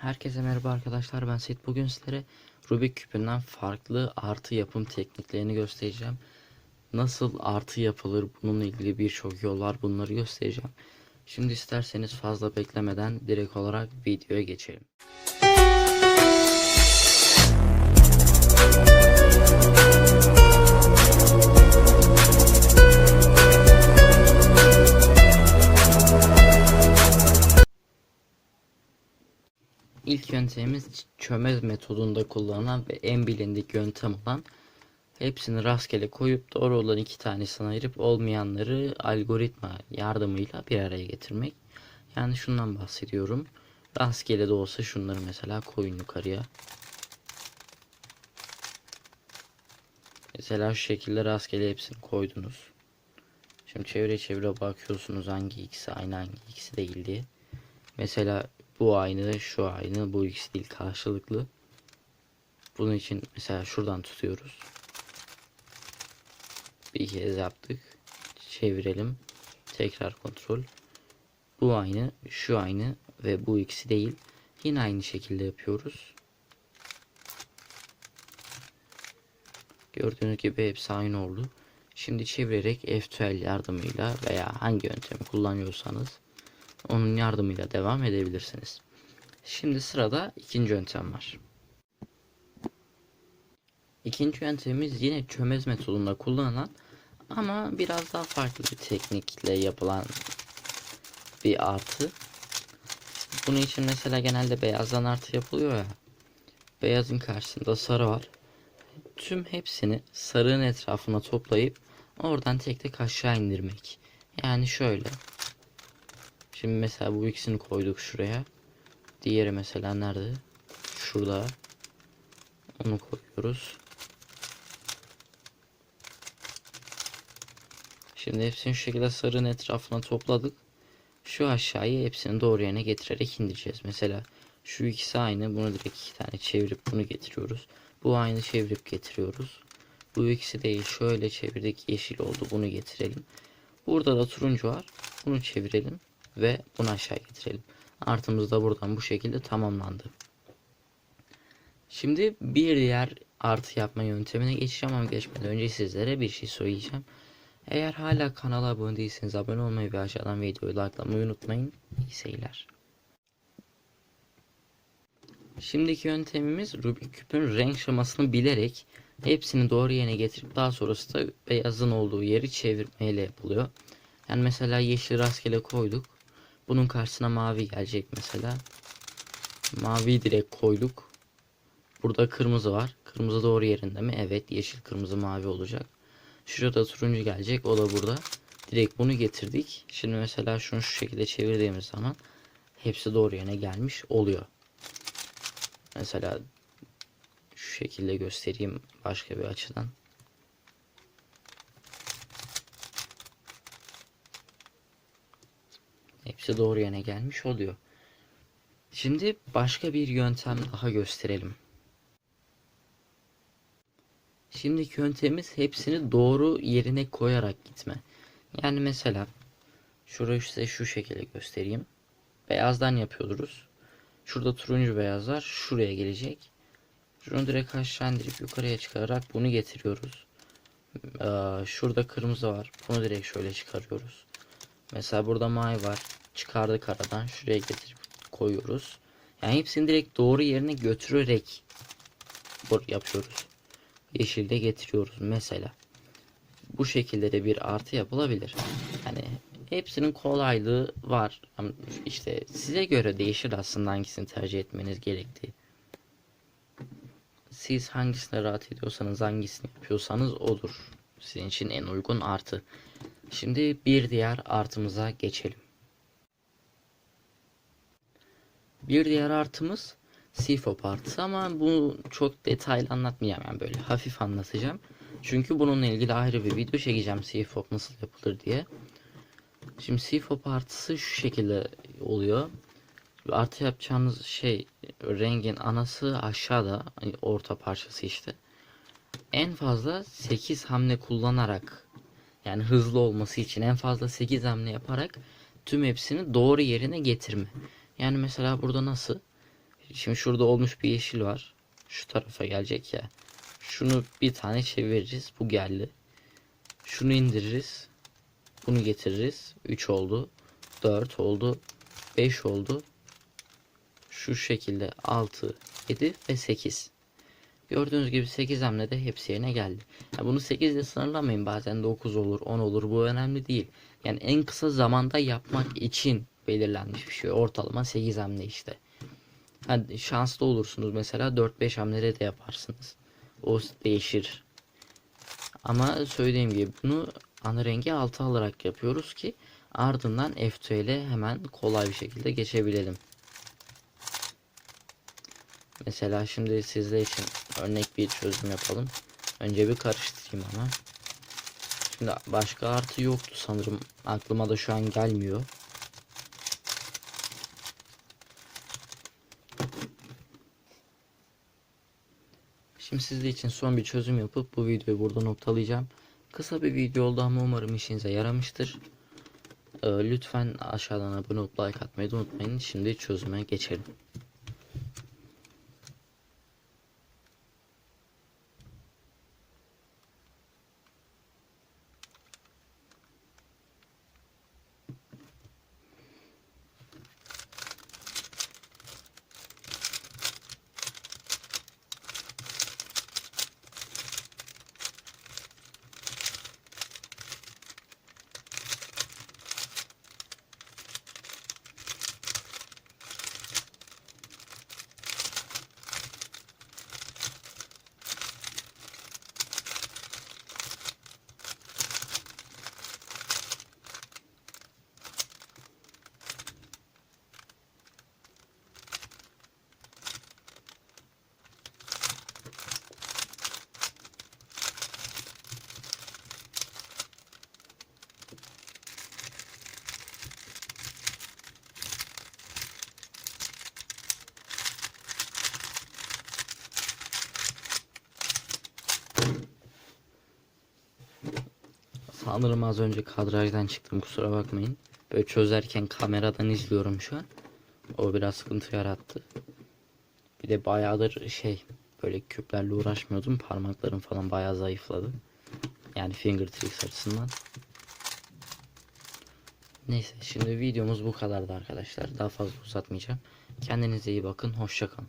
Herkese merhaba arkadaşlar ben Seyit bugün sizlere Rubik küpünden farklı artı yapım tekniklerini göstereceğim. Nasıl artı yapılır bununla ilgili birçok yol var bunları göstereceğim. Şimdi isterseniz fazla beklemeden direkt olarak videoya geçelim. İlk yöntemimiz çömez metodunda kullanılan ve en bilindik yöntem olan hepsini rastgele koyup doğru olan iki tanesini ayırıp olmayanları algoritma yardımıyla bir araya getirmek. Yani şundan bahsediyorum. Rastgele de olsa şunları mesela koyun yukarıya. Mesela şu şekilde rastgele hepsini koydunuz. Şimdi çevre çevre bakıyorsunuz hangi ikisi aynı hangi ikisi değil diye. Mesela bu aynı, şu aynı, bu ikisi değil karşılıklı. Bunun için mesela şuradan tutuyoruz. Bir kez yaptık. Çevirelim. Tekrar kontrol. Bu aynı, şu aynı ve bu ikisi değil. Yine aynı şekilde yapıyoruz. Gördüğünüz gibi hepsi aynı oldu. Şimdi çevirerek F12 yardımıyla veya hangi yöntemi kullanıyorsanız onun yardımıyla devam edebilirsiniz. Şimdi sırada ikinci yöntem var. İkinci yöntemimiz yine çömez metodunda kullanılan ama biraz daha farklı bir teknikle yapılan bir artı. Bunun için mesela genelde beyazdan artı yapılıyor ya. Beyazın karşısında sarı var. Tüm hepsini sarının etrafına toplayıp oradan tek tek aşağı indirmek. Yani şöyle. Şimdi mesela bu ikisini koyduk şuraya. Diğeri mesela nerede? Şurada. Onu koyuyoruz. Şimdi hepsini şu şekilde sarının etrafına topladık. Şu aşağıyı hepsini doğru yerine getirerek indireceğiz. Mesela şu ikisi aynı. Bunu direkt iki tane çevirip bunu getiriyoruz. Bu aynı çevirip getiriyoruz. Bu ikisi değil. Şöyle çevirdik. Yeşil oldu. Bunu getirelim. Burada da turuncu var. Bunu çevirelim ve bunu aşağı getirelim. Artımız da buradan bu şekilde tamamlandı. Şimdi bir diğer artı yapma yöntemine geçeceğim ama geçmeden önce sizlere bir şey söyleyeceğim. Eğer hala kanala abone değilseniz abone olmayı ve aşağıdan videoyu likelamayı unutmayın. İyi seyirler. Şimdiki yöntemimiz Rubik küpün renk şemasını bilerek hepsini doğru yerine getirip daha sonrası da beyazın olduğu yeri çevirmeyle yapılıyor. Yani mesela yeşil rastgele koyduk. Bunun karşısına mavi gelecek mesela. Mavi direkt koyduk. Burada kırmızı var. Kırmızı doğru yerinde mi? Evet. Yeşil, kırmızı, mavi olacak. Şurada turuncu gelecek. O da burada. Direkt bunu getirdik. Şimdi mesela şunu şu şekilde çevirdiğimiz zaman hepsi doğru yerine gelmiş oluyor. Mesela şu şekilde göstereyim başka bir açıdan. Hepsi doğru yerine gelmiş oluyor. Şimdi başka bir yöntem daha gösterelim. Şimdiki yöntemimiz hepsini doğru yerine koyarak gitme. Yani mesela şurayı size şu şekilde göstereyim. Beyazdan yapıyoruz. Şurada turuncu beyazlar şuraya gelecek. Şunu direkt aşağı indirip yukarıya çıkararak bunu getiriyoruz. Ee, şurada kırmızı var. Bunu direkt şöyle çıkarıyoruz. Mesela burada mavi var. Çıkardık aradan. Şuraya getirip koyuyoruz. Yani hepsini direkt doğru yerine götürerek yapıyoruz. Yeşilde getiriyoruz mesela. Bu şekilde de bir artı yapılabilir. Yani hepsinin kolaylığı var. Ama işte size göre değişir aslında hangisini tercih etmeniz gerektiği. Siz hangisine rahat ediyorsanız hangisini yapıyorsanız odur. Sizin için en uygun artı. Şimdi bir diğer artımıza geçelim. Bir diğer artımız CFOP artısı ama bu çok detaylı anlatmayacağım yani böyle hafif anlatacağım. Çünkü bununla ilgili ayrı bir video çekeceğim CFOP nasıl yapılır diye. Şimdi CFOP artısı şu şekilde oluyor. Artı yapacağınız şey rengin anası aşağıda orta parçası işte. En fazla 8 hamle kullanarak yani hızlı olması için en fazla 8 hamle yaparak tüm hepsini doğru yerine getirme. Yani mesela burada nasıl? Şimdi şurada olmuş bir yeşil var. Şu tarafa gelecek ya. Şunu bir tane çeviririz. Bu geldi. Şunu indiririz. Bunu getiririz. 3 oldu. 4 oldu. 5 oldu. Şu şekilde 6, 7 ve 8. Gördüğünüz gibi 8 hamlede hepsi yerine geldi. Ya bunu 8 ile sınırlamayın. Bazen 9 olur, 10 olur. Bu önemli değil. Yani en kısa zamanda yapmak için belirlenmiş bir şey. Ortalama 8 hamle işte. Hadi şanslı olursunuz mesela 4-5 hamlede de yaparsınız. O değişir. Ama söylediğim gibi bunu ana rengi 6 alarak yapıyoruz ki ardından F2 ile hemen kolay bir şekilde geçebilelim. Mesela şimdi sizler için örnek bir çözüm yapalım. Önce bir karıştırayım ama. Şimdi başka artı yoktu sanırım. Aklıma da şu an gelmiyor. Şimdi sizler için son bir çözüm yapıp bu videoyu burada noktalayacağım. Kısa bir video oldu ama umarım işinize yaramıştır. Ee, lütfen aşağıdan abone olup like atmayı unutmayın. Şimdi çözüme geçelim. Sanırım az önce kadrajdan çıktım kusura bakmayın. Böyle çözerken kameradan izliyorum şu an. O biraz sıkıntı yarattı. Bir de bayağıdır şey böyle küplerle uğraşmıyordum. Parmaklarım falan bayağı zayıfladı. Yani finger tricks açısından. Neyse şimdi videomuz bu kadardı arkadaşlar. Daha fazla uzatmayacağım. Kendinize iyi bakın. Hoşçakalın.